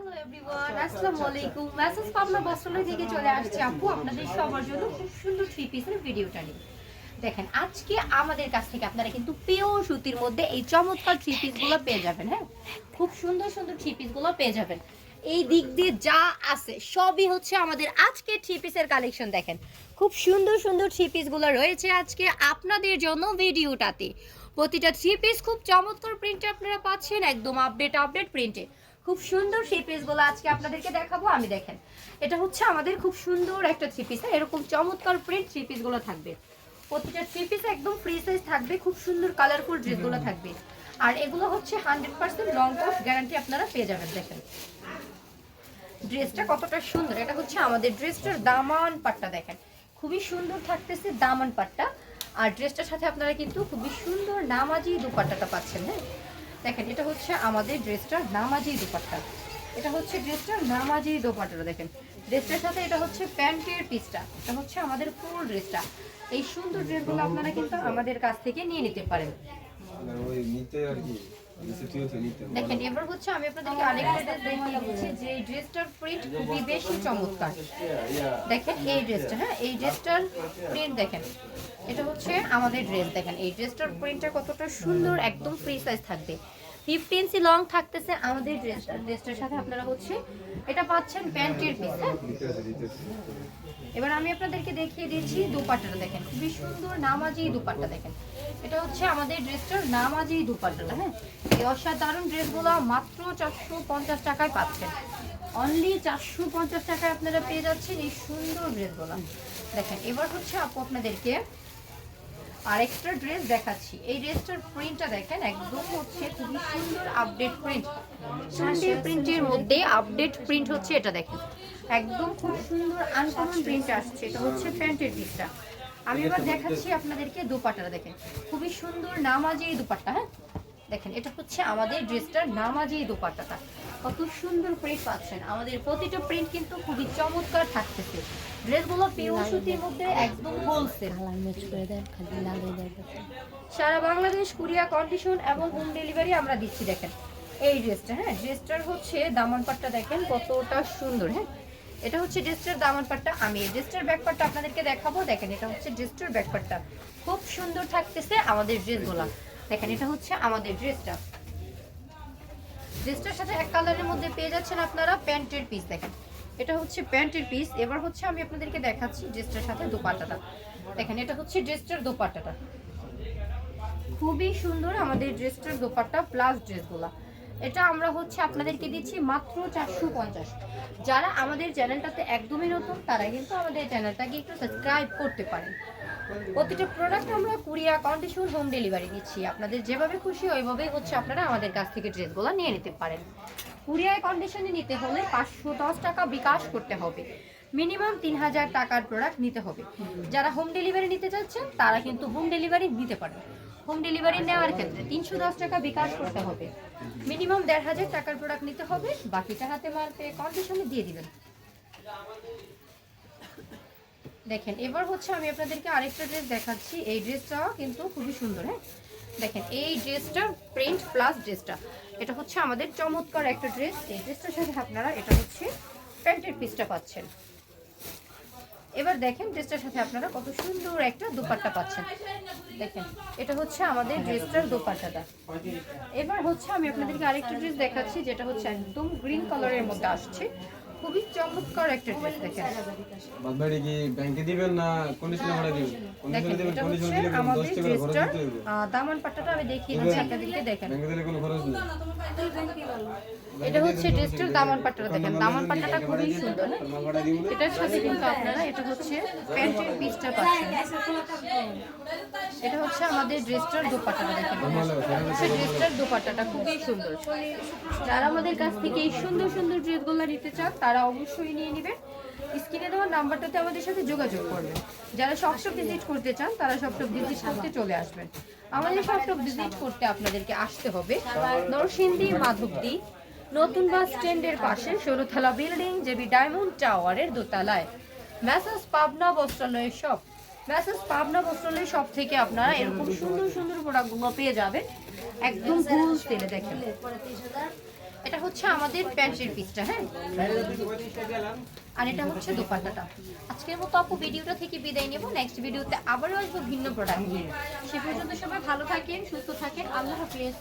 Hello everyone আসসালামু আলাইকুম message Pabna বস্ত্রালয় থেকে চলে আসছে আপু আপনাদের সবার জন্য খুব সুন্দর থ্রি পিসের ভিডিওটা নিয়ে। দেখেন আজকে আমাদের কাছ থেকে আপনারা কিন্তু পিওর সুতির মধ্যে এই চমৎকার থ্রি পিসগুলো পেয়ে যাবেন হ্যাঁ? খুব সুন্দর সুন্দর থ্রি পিসগুলো পেয়ে যাবেন। এই দিক দিয়ে যা আছে সবই হচ্ছে আমাদের আজকে থ্রি পিসের কালেকশন দেখেন। খুব সুন্দর সুন্দর থ্রি পিসগুলো রয়েছে আজকে আপনাদের জন্য ভিডিওটাতে প্রতিটা থ্রি পিস খুব চমৎকার প্রিন্টে আপনারা পাচ্ছেন, একদম আপডেট আপডেট প্রিন্টে খুব সুন্দর থ্রি পিসগুলো আজকে আপনাদেরকে দেখাবো, আমি দেখেন। এটা হচ্ছে আমাদের খুব সুন্দর একটা থ্রি পিস এরকম চমৎকার প্রিন্ট থ্রি পিসগুলো থাকবে। প্রতিটা থ্রি পিস একদম ফ্রি সাইজ থাকবে, খুব সুন্দর কালারফুল ড্রেসগুলো থাকবে। আর এগুলো হচ্ছে hundred percent long course guarantee আপনারা পেয়ে যাবেন, দেখেন। ড্রেসটা কতটা সুন্দর, এটা হচ্ছে আমাদের ড্রেসটার দামান পাট্টা, দেখেন। খুবই সুন্দর থাকতেছে দামান পাট্টা। আর ড্রেসটার সাথে আপনারা কিন্তু খুবই সুন্দর নামাজি দুপাট্টাটা পাচ্ছেন হ্যাঁ? দেখেন এটা হচ্ছে আমাদের ড্রেসটার নামাজি দুপাট্টা। এটা হচ্ছে ড্রেসটার নামাজি দোপাট্টাটা দেখেন। ড্রেসটার সাথে এটা হচ্ছে প্যান্টের পিসটা। এটা হচ্ছে আমাদের ফুল ড্রেসটা। এই সুন্দর ড্রেসগুলো আপনারা কিন্তু আমাদের কাছ থেকে নিয়ে নিতে পারেন। মানে দেখেন এবার হচ্ছে আমি আপনাদেরকে আরেকটা ড্রেস দেখিয়ে দিচ্ছি যে এই ড্রেসটার প্রিন্ট খুবই বেশি চমৎকার। দেখেন এই ড্রেসটা হ্যাঁ? এই ড্রেসটার প্রিন্ট দেখেন। এটা হচ্ছে আমাদের ড্রেস দেখেন। এই ড্রেসটার প্রিন্টটা কতটা সুন্দর একদম ফ্রি সাইজ থাকবে। ফিফটি ইঞ্চি লং থাকতেছে আমাদের ড্রেসটা ড্রেসটার সাথে আপনারা হচ্ছে এটা পাচ্ছেন প্যান্টের পিস হ্যাঁ? এবার আমি আপনাদেরকে দেখিয়ে দিচ্ছি দুপাট্টাটা দেখেন। খুবই সুন্দর নামাজি দুপাট্টা দেখেন। এটা হচ্ছে আমাদের ড্রেসটার নামাজি দুপাট্টাটা হ্যাঁ? এই অসাধারণ ড্রেসগুলো মাত্র চারশো পঞ্চাশ টাকায় পাচ্ছেন। অনলি চারশো পঞ্চাশ টাকায় আপনারা পেয়ে যাচ্ছেন এই সুন্দর ড্রেসগুলো দেখেন এবার হচ্ছে আপু আপনাদেরকে আরেকটা ড্রেস দেখাচ্ছি। এই ড্রেসটার প্রিন্টটা দেখেন, একদম হচ্ছে খুবই সুন্দর আপডেট প্রিন্ট সুন্দর প্রিন্টের মধ্যে আপডেট প্রিন্ট হচ্ছে এটা দেখেন। একদম খুব সুন্দর আনকমন প্রিন্ট আসছে, এটা হচ্ছে প্যান্টের পিসটা আমি এবার দেখাচ্ছি আপনাদেরকে দুপাট্টাটা দেখেন। খুবই সুন্দর নামাজি দুপাট্টা হ্যাঁ? দেখেন, এটা হচ্ছে আমাদের ড্রেসটার নামাজি দুপাট্টাটা। কত সুন্দর প্রিন্ট পাচ্ছেন। আমাদের প্রতিটা প্রিন্ট কিন্তু খুবই চমৎকার থাকতেছে। ড্রেসগুলো পিওর সুতির মধ্যে একদম হোলসেল সারা বাংলাদেশ কুরিয়া কন্ডিশন এবং হোম ডেলিভারি আমরা দিচ্ছি দেখেন। এই ড্রেসটা হ্যাঁ ড্রেসটার হচ্ছে দামান পাটটা দেখেন কতটা সুন্দর হ্যাঁ। এটা হচ্ছে ড্রেসটার দামান পাটটা। আমি এই ড্রেসটার ব্যাক পাটটা আপনাদেরকে দেখাবো। দেখেন এটা হচ্ছে ড্রেসটার ব্যাক পাটটা খুব সুন্দর থাকতেছে আমাদের ড্রেসগুলো দেখেন এটা হচ্ছে আমাদের ড্রেসটা ড্রেসটার সাথে এক কালারের মধ্যে পেয়ে যাচ্ছেন আপনারা প্যান্টের পিস দেখেন। এটা হচ্ছে প্যান্টের পিস এবার হচ্ছে আমি আপনাদেরকে দেখাচ্ছি ড্রেসটার সাথে দোপাট্টাটা। দেখেন, এটা হচ্ছে ড্রেসটার দোপাট্টাটা। খুবই সুন্দর আমাদের ড্রেসটার দোপাট্টা প্লাস ড্রেসগুলা। এটা আমরা হচ্ছে আপনাদেরকে দিচ্ছি মাত্র চারশো পঞ্চাশ। যারা আমাদের চ্যানেলটাতে একদমই নতুন, তারা কিন্তু আমাদের চ্যানেলটাকে একটু সাবস্ক্রাইব করতে পারেন। প্রতিটা প্রোডাক্ট আমরা কুরিয়া কন্ডিশন হোম ডেলিভারি দিচ্ছি। আপনাদের যেভাবে খুশি ওইভাবেই হচ্ছে আপনারা আমাদের কাছ থেকে ড্রেসগুলো নিয়ে নিতে পারেন। কুরিয়ায় কন্ডিশনে নিতে হলে পাঁচশো দশ টাকা বিকাশ করতে হবে। মিনিমাম তিন হাজার টাকার প্রোডাক্ট নিতে হবে। যারা হোম ডেলিভারি নিতে চাচ্ছেন, তারা কিন্তু হোম ডেলিভারি নিতে পারেন। হোম ডেলিভারি নেওয়ার ক্ষেত্রে তিনশো দশ টাকা বিকাশ করতে হবে। মিনিমাম দেড় হাজার টাকার প্রোডাক্ট নিতে হবে। বাকিটা হাতে পেয়ে কন্ডিশনে দিয়ে দিবেন। দেখেন, এবার হচ্ছে আমি আপনাদেরকে আরেকটা ড্রেস দেখাচ্ছি। এই ড্রেসটা কিন্তু খুবই সুন্দর হ্যাঁ? দেখেন, এই ড্রেসটার প্রিন্ট প্লাস ড্রেসটা এটা হচ্ছে আমাদের চমৎকার একটা ড্রেস এই ড্রেসটার সাথে আপনারা এটা হচ্ছে প্যান্টের পিসটা পাচ্ছেন। এবার দেখেন ড্রেসটার সাথে আপনারা কত সুন্দর একটা দোপাট্টা পাচ্ছেন। দেখেন, এটা হচ্ছে আমাদের ড্রেসটার দোপাট্টাটা। এবার হচ্ছে আমি আপনাদেরকে আরেকটা ড্রেস দেখাচ্ছি, যেটা হচ্ছে একদম গ্রিন কালারের মধ্যে আসছে। খুবই চমৎকার একটা ড্রেস দেখেন। বাদবাড়ি কি ব্যাংকে দিবেন না কন্ডিশনে ভাড়া দিবেন? কন্ডিশনে দিবেন এটা কন্ডিশনে হচ্ছে আমাদের দিতে দামান পাট্টাটা আমি দেখিয়ে দিচ্ছি আপনাদেরকে দেখেন। ব্যাংকে দিলে কোনো খরচ নেই। এটা হচ্ছে ড্রেসটার দামান পাট্টাটা দেখেন। দামান পাট্টাটা খুবই সুন্দর। এটার সাথে কিন্তু আপনারা এটা হচ্ছে প্যান্টের পিসটা পাচ্ছেন। এটা হচ্ছে আমাদের ড্রেসটার দোপাট্টাটা দেখেন। ড্রেসটার দোপাট্টাটা খুবই সুন্দর। যারা আমাদের কাছ থেকে এই সুন্দর সুন্দর ড্রেসগুলো নিতে চান তারা অবশ্যই নিয়ে নেবেন স্ক্রিনে দেওয়া নাম্বারটাতে আমাদের সাথে যোগাযোগ করবেন যারা সব সব ভিজিট করতে চান, তারা শপশপ ভিজিট করতে চলে আসবেন। আমাদের শপশপ ভিজিট করতে আপনাদেরকে আসতে হবে নরসিংদী মাধবদী। নতুন বাস স্ট্যান্ডের পাশে ষোলোতলা বিল্ডিং জেবি ডায়মন্ড টাওয়ারের দোতলায়। ম্যাসাজ পাবনা বস্ত্রালয়ের শপ ম্যাসাজ পাবনা বস্ত্রালয়ের শপ থেকে আপনারা এরকম সুন্দর সুন্দর প্রোডাক্টগুলো পেয়ে যাবেন। একদম ফুল তেলে দেখেন। এটা হচ্ছে আমাদের প্যান্টের পিসটা হ্যাঁ? আর এটা হচ্ছে দোপাট্টাটা। আজকের মতো আপু ভিডিওটা থেকে বিদায় নেব। নেক্সট ভিডিওতে আবারও আসব ভিন্ন প্রোডাক্ট নিয়ে। সে পর্যন্ত সবাই ভালো থাকেন, সুস্থ থাকেন। আল্লাহ হাফিজ।